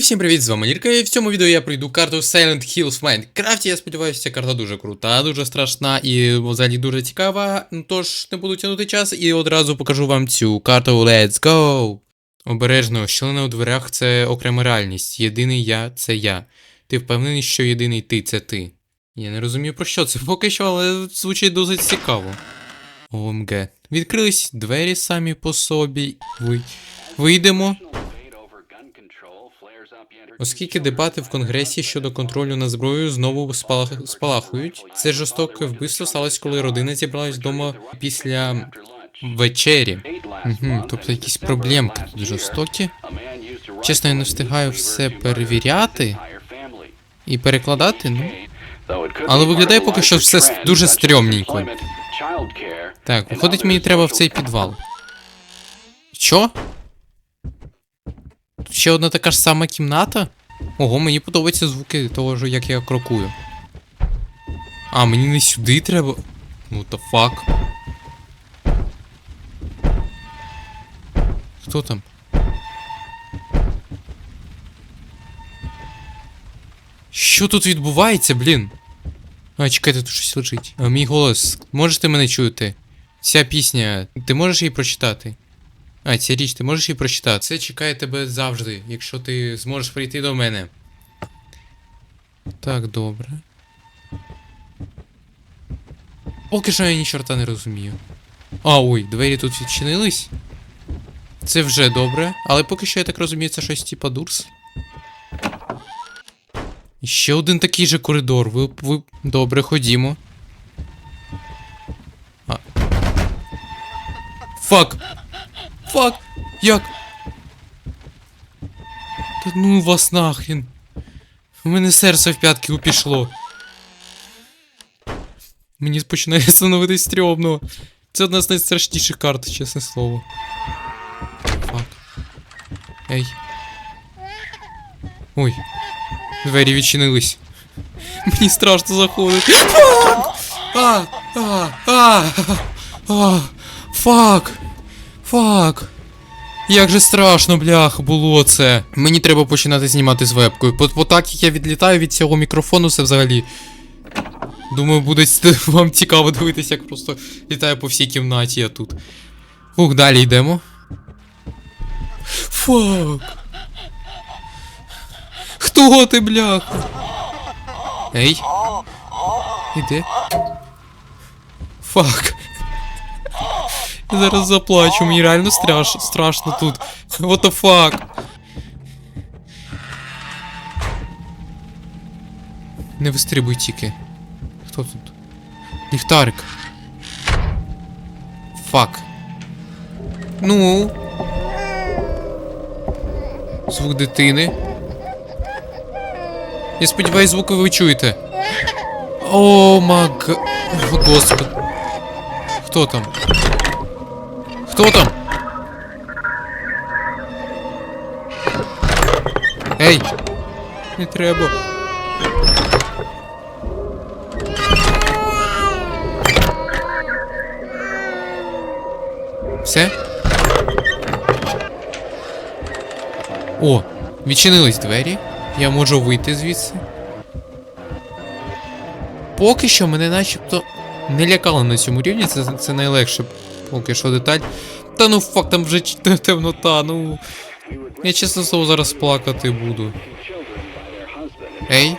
Всім привіт, з вами Лірка, і в цьому відео я пройду карту Silent Hills в Майнкрафті. Я сподіваюся, ця карта дуже крута, дуже страшна і взагалі дуже цікава. Ну, Тож не буду тягнути час і одразу покажу вам цю карту Let's go! Обережно, щілина у дверях це окрема реальність. Єдиний я це я. Ти впевнений, що єдиний ти це ти. Я не розумію про що це поки що, але звучить досить цікаво. ОМГ. Відкрились двері самі по собі. Вийдемо. Оскільки дебати в Конгресі щодо контролю над зброєю знову спалах... спалахують, це жорстоке вбивство сталося, коли родина зібралась вдома після вечері. Угу, тобто якісь проблемки тут жорстокі. Чесно, я не встигаю все перевіряти і перекладати, ну. Але виглядає поки що все дуже стрьомненько. Так, виходить, мені треба в цей підвал. Що? Ще одна така ж сама кімната? Ого, мені подобаються звуки того, як я крокую. А, мені не сюди треба. Ну то фак. Хто там? Що тут відбувається, блін? А, чекайте, тут щось лежить. А, мій голос, можете мене чути? Ця пісня, ти можеш її прочитати? А, ця річ, ти можеш її прочитати? Це чекає тебе завжди, якщо ти зможеш прийти до мене. Так, добре. Поки що я ні чорта не розумію. А, ой, двері тут відчинились. Це вже добре, але поки що я так розумію, це щось типа дурс. Ще один такий же коридор. Ви, ви... Добре, ходімо. Фак! Фак! Як? Та ну вас нахрен. У мене серце в п'ятки упішло. Мені починає становитись стрьомно. Це одна з найстрашніших карт, чесне слово. Фак. Ей. Ой. Двері відчинились. Мені страшно заходити. Фак! А! А! А! А! Фак! Фак! Як же страшно, блях, було це. Мені треба починати знімати з вебкою. Бо, так як я відлітаю від цього мікрофону, це взагалі. Думаю, буде вам цікаво дивитися, як просто літаю по всій кімнаті, а тут. Ух, далі йдемо. Фак. Хто ти, бляха? Ей. Іде. Фак. Я зараз заплачу, мені реально страш, страшно тут. What the fuck? Не вистрибуй тільки. Хто тут? Ліхтарик. Фак. Ну. Звук дитини. Я сподіваюсь, звуки ви чуєте. О, мак. Господи. Хто там? Хто там? Ей! Не треба. Все? О, відчинились двері. Я можу вийти звідси. Поки що мене начебто не лякало на цьому рівні, це, це найлегше поки що деталь. Та ну фак, там вже темнота, ну. Я чесно слово зараз плакати буду. Ей.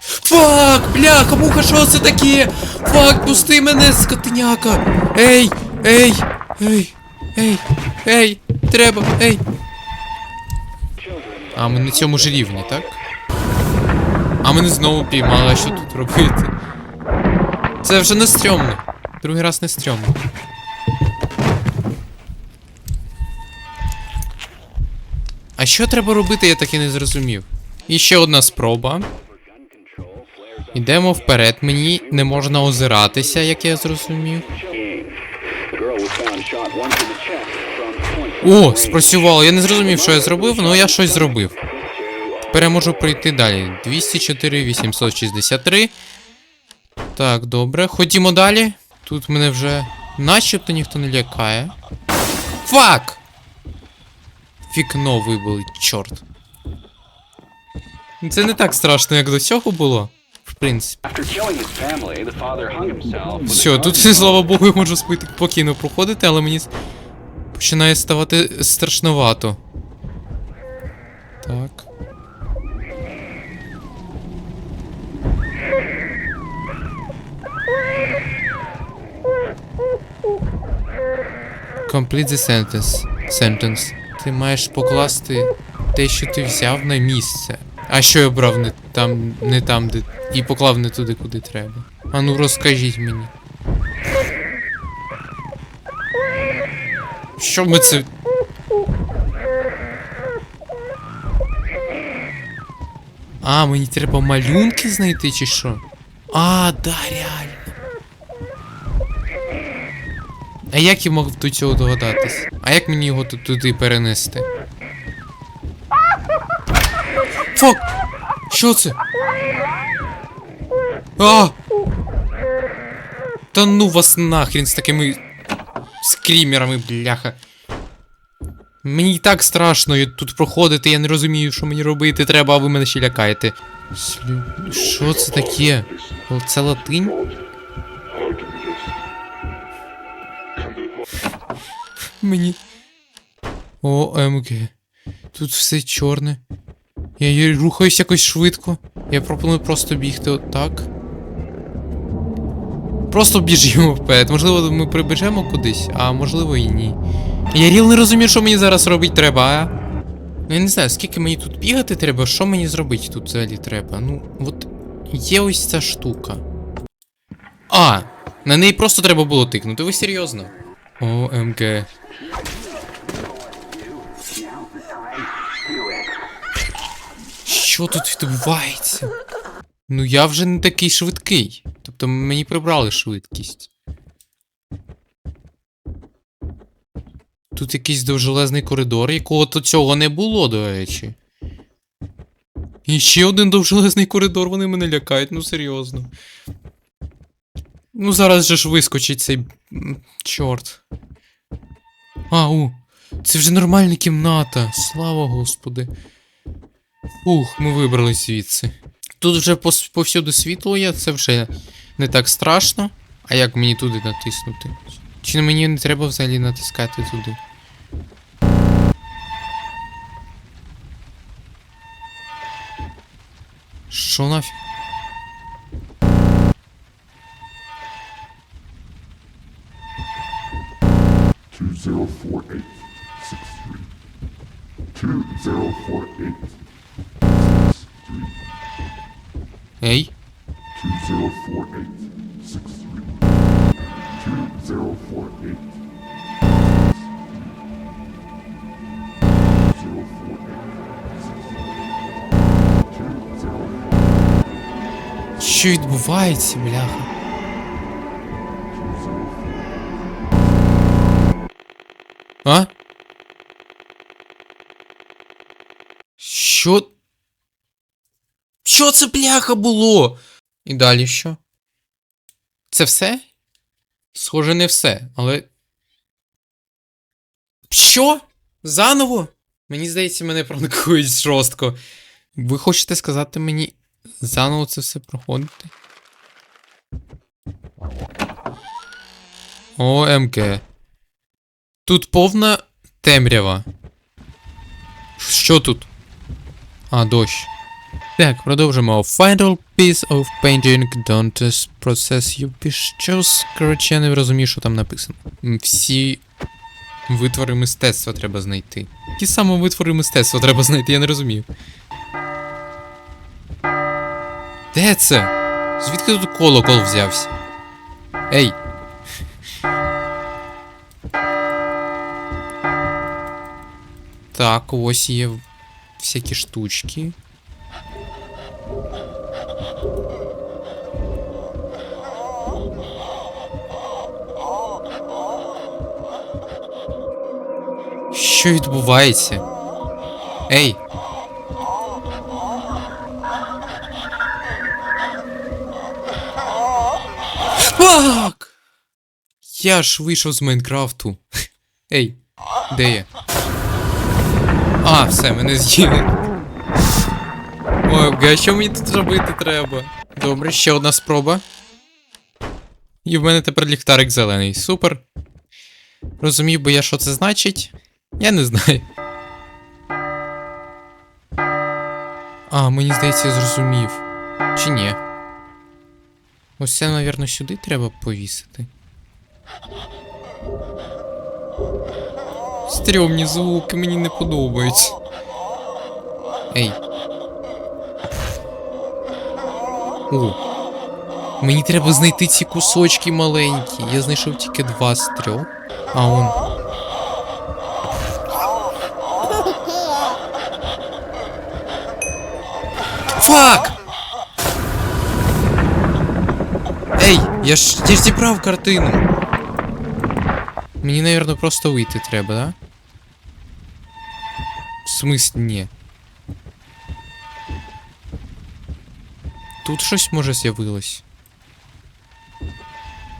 Фак, бляха, муха, що це таке? Фак, пусти мене, скотиняка. Ей, ей, ей, ей, ей, треба, ей. А ми на цьому ж рівні, так? А мене знову піймали, а що тут робити? Це вже не стрьомно. Другий раз не стрьомно. А що треба робити, я так і не зрозумів. І ще одна спроба. Йдемо вперед, мені не можна озиратися, як я зрозумів. О, спрацювало. Я не зрозумів, що я зробив, але я щось зробив. Тепер я можу пройти далі. 204, 863. Так, добре. Ходімо далі. Тут мене вже начебто ніхто не лякає. Фак! Вікно вибили, чорт. Це не так страшно, як до цього було. В принципі. Все, тут, слава Богу, я можу спити спокійно проходити, але мені починає ставати страшновато. Так. Complete the sentence. sentence. Ти маєш покласти те, що ти взяв на місце. А що я брав не там, не там, де. І поклав не туди, куди треба. А ну розкажіть мені. Що ми це. А, мені треба малюнки знайти чи що? А, да, реально. А як я мог до цього догадатись? А як мені його туди перенести? Фок! Що це? А! Та ну вас нахрен з такими скрімерами, бляха. Мені так страшно тут проходити, я не розумію, що мені робити треба, а ви мене ще лякаєте. Що це таке? Це латинь? Мені. ОМГ. Тут все чорне. Я, я рухаюсь якось швидко. Я пропоную просто бігти отак. Просто біжимо вперед. Можливо, ми прибіжемо кудись, а можливо і ні. Я ріл не розумію, що мені зараз робити треба, а? Ну я не знаю, скільки мені тут бігати треба, що мені зробити тут взагалі треба. Ну, от є ось ця штука. А! На неї просто треба було тикнути, ви серйозно? ОМГ. Що тут відбувається? Ну я вже не такий швидкий. Тобто мені прибрали швидкість. Тут якийсь довжелезний коридор, якого то цього не було, до речі. І ще один довжелезний коридор, вони мене лякають, ну серйозно. Ну зараз же ж вискочить цей. Чорт. А, у. Це вже нормальна кімната. Слава Господи. Ух, ми вибрались звідси. Тут вже пос- повсюди світло є, це вже не так страшно. А як мені туди натиснути? Чи мені не треба взагалі натискати туди? Що нафіг? two zero four eight six three. Two zero four eight six three. Ей? Two zero four eight six three. Two zero four eight. Zero four eight six three. Two zero four Що відбувається, бляха? Що? Що це бляха було? І далі що? Це все? Схоже, не все, але. Що? Заново? Мені здається, мене пранкують жорстко. Ви хочете сказати мені заново це все проходити? ОМК. Тут повна темрява. Що тут? А, дощ. Так, продовжимо. Final piece of painting don't process you pictures. Коротше, я не розумію, що там написано. Всі витвори мистецтва треба знайти. Які саме витвори мистецтва треба знайти, я не розумію. Де це? Звідки тут колокол взявся? Ей! Так, ось є всякі штучки. Що відбувається? Ей! Фак! Я ж вийшов з Майнкрафту. Ей, де я? А, все, мене з'їли. Ой, а що мені тут робити треба? Добре, ще одна спроба. І в мене тепер ліхтарик зелений. Супер. Розумів би я, що це значить? Я не знаю. А, мені здається, я зрозумів. Чи ні? Ось це, мабуть, сюди треба повісити. Стрьомні звуки, мені не подобаються. Ей. О. Мені треба знайти ці кусочки маленькі. Я знайшов тільки два з трьох. А он. Фак! Ей, я ж, я ж зібрав картину. Мені, наверное, просто вийти треба, да? В смысле, ні. Тут щось може з'явилось.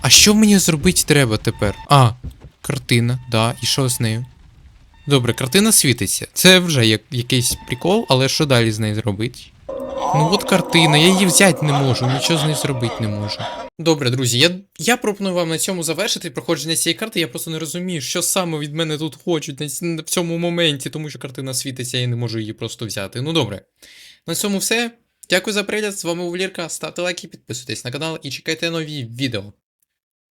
А що мені зробити треба тепер? А, картина, да, і що з нею? Добре, картина світиться. Це вже як якийсь прикол, але що далі з нею зробити? Ну от картина, я її взяти не можу, нічого з нею зробити не можу. Добре, друзі, я, я пропоную вам на цьому завершити проходження цієї карти. Я просто не розумію, що саме від мене тут хочуть на, цьому моменті, тому що картина світиться, я не можу її просто взяти. Ну добре. На цьому все. Дякую за перегляд. З вами був Лірка. Ставте лайки, підписуйтесь на канал і чекайте нові відео.